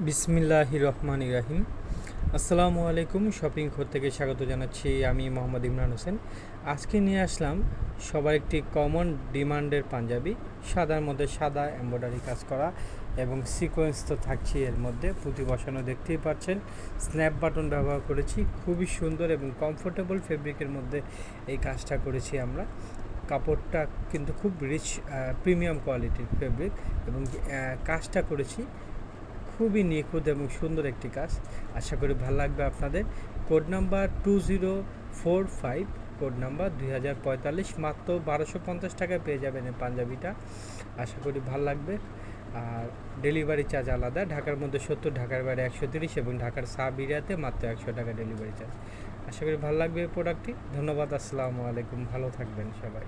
বিসমিল্লাহ রহমান ইরাহিম আসসালামু আলাইকুম, শপিং খোর থেকে স্বাগত জানাচ্ছি আমি মোহাম্মদ ইমরান হোসেন। আজকে নিয়ে আসলাম সবার একটি কমন ডিমান্ডের পাঞ্জাবি, সাদার মধ্যে সাদা এমব্রয়ডারি কাজ করা এবং সিকোয়েন্স তো থাকছে এর মধ্যে, পুঁতি বসানো দেখতেই পাচ্ছেন। স্ন্যাপ বাটন ব্যবহার করেছি, খুবই সুন্দর এবং কমফোর্টেবল ফেব্রিকের মধ্যে এই কাজটা করেছি আমরা। কাপড়টা কিন্তু খুব রিচ প্রিমিয়াম কোয়ালিটির ফেব্রিক এবং কাজটা করেছি খুবই নিখুঁত এবং সুন্দর একটি কাজ। আশা করি ভালো লাগবে আপনাদের। Code number two zero four five, code number দুই হাজার পঁয়তাল্লিশ, মাত্র বারোশো পঞ্চাশ টাকায় পেয়ে যাবেন এই পাঞ্জাবিটা। আশা করি ভালো লাগবে। আর ডেলিভারি চার্জ আলাদা। ঢাকার মধ্যে সত্তর, ঢাকার বাইরে একশো তিরিশ এবং ঢাকার সাবিরাতে মাত্র একশো টাকা ডেলিভারি চার্জ। আশা করি ভালো লাগবে এই প্রোডাক্টটি ধন্যবাদ, আসসালামু আলাইকুম। ভালো থাকবেন সবাই।